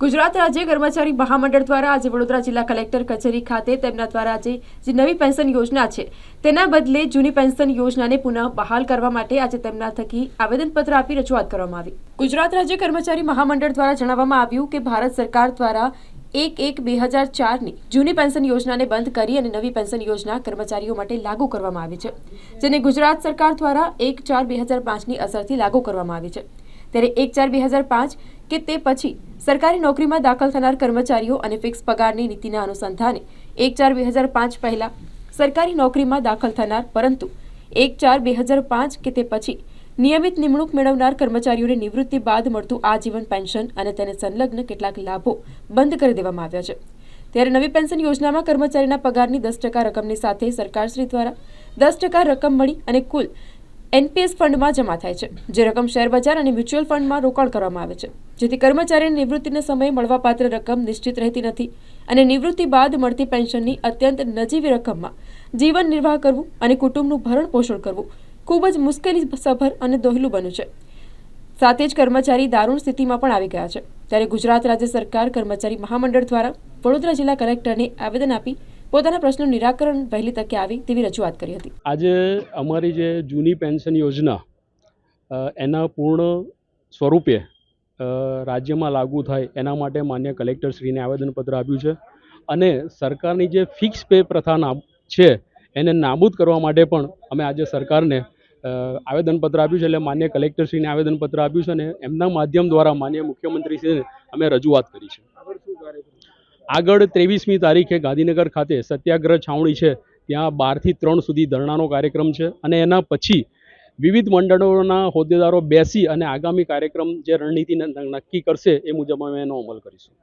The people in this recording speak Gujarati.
ગુજરાત રાજ્ય કર્મચારી મહામંડળ દ્વારા આજે વડોદરા જિલ્લા કલેક્ટર કચેરી ખાતે તેમના દ્વારા આજે જે નવી પેન્શન યોજના છે, તેના બદલે જૂની પેન્શન યોજનાને પુનઃ બહાલ કરવા માટે આજે તેમના થકી આવેદનપત્ર આપી રજૂઆત કરવામાં આવી. ગુજરાત રાજ્ય કર્મચારી મહામંડળ દ્વારા જણાવવામાં આવ્યું કે ભારત સરકાર દ્વારા એક એક બે હજાર ચારની જૂની પેન્શન યોજનાને બંધ કરી અને નવી પેન્શન યોજના કર્મચારીઓ માટે લાગુ કરવામાં આવી છે, જેને ગુજરાત સરકાર દ્વારા એક ચાર બે હજાર પાંચની અસરથી લાગુ કરવામાં આવી છે. ત્યારે એક ચાર બે હજાર પાંચ કે તે પછી સરકારી નોકરીમાં દાખલ થનાર કર્મચારીઓ અને ફિક્સ પગારની નીતિના અનુસંધાને એક ચાર બે હજાર પાંચ પહેલાં સરકારી નોકરીમાં દાખલ થનાર, પરંતુ એક ચાર બે હજાર પાંચ કે તે પછી નિયમિત નિમણૂક મેળવનાર કર્મચારીઓને નિવૃત્તિ બાદ મળતું આજીવન પેન્શન અને તેને સંલગ્ન કેટલાક લાભો બંધ કરી દેવામાં આવ્યા છે. ત્યારે નવી પેન્શન યોજનામાં કર્મચારીના પગારની દસ ટકા રકમની સાથે સરકારશ્રી દ્વારા દસ ટકા રકમ મળી અને કુલ એનપીએસ ફંડમાં જમા થાય છે, જે રકમ શેરબજાર અને મ્યુચ્યુઅલ ફંડમાં રોકાણ કરવામાં આવે છે, જેથી કર્મચારીને નિવૃત્તિના સમયે મળવાપાત્ર રકમ નિશ્ચિત રહેતી નથી અને નિવૃત્તિ બાદ મળતી પેન્શનની અત્યંત નજીવી રકમમાં જીવન નિર્વાહ કરવું અને કુટુંબનું ભરણ પોષણ કરવું ખૂબ જ મુશ્કેલી સભર અને દોહલું બન્યું છે. સાથે જ કર્મચારી દારૂણ સ્થિતિમાં પણ આવી ગયા છે, ત્યારે ગુજરાત રાજ્ય સરકાર કર્મચારી મહામંડળ દ્વારા વડોદરા જિલ્લા કલેક્ટરને આવેદન આપી પોતાના પ્રશ્નનું નિરાકરણ વહેલી તકે આવી તેવી રજૂઆત કરી હતી. આજે અમારી જે જૂની પેન્શન યોજના એના પૂર્ણ સ્વરૂપે રાજ્યમાં લાગુ થાય એના માટે માન્ય કલેક્ટરશ્રીને આવેદનપત્ર આપ્યું છે અને સરકારની જે ફિક્સ પે પ્રથાના છે એને નાબૂદ કરવા માટે પણ અમે આજે સરકારને આવેદનપત્ર આપ્યું છે એટલે માન્ય કલેક્ટરશ્રીને આવેદનપત્ર આપ્યું છે અને એમના માધ્યમ દ્વારા માન્ય મુખ્યમંત્રીશ્રીને અમે રજૂઆત કરી છે. આગળ ત્રેવીસમી તારીખે ગાંધીનગર ખાતે સત્યાગ્રહ છાવણી છે. ત્યાં બારથી ત્રણ સુધી ધરણાનો કાર્યક્રમ છે અને એના પછી વિવિધ મંડળોના હોદ્દેદારો બેસી અને આગામી કાર્યક્રમ જે રણનીતિ નક્કી કરશે એ મુજબ અમે એનો અમલ કરીશું.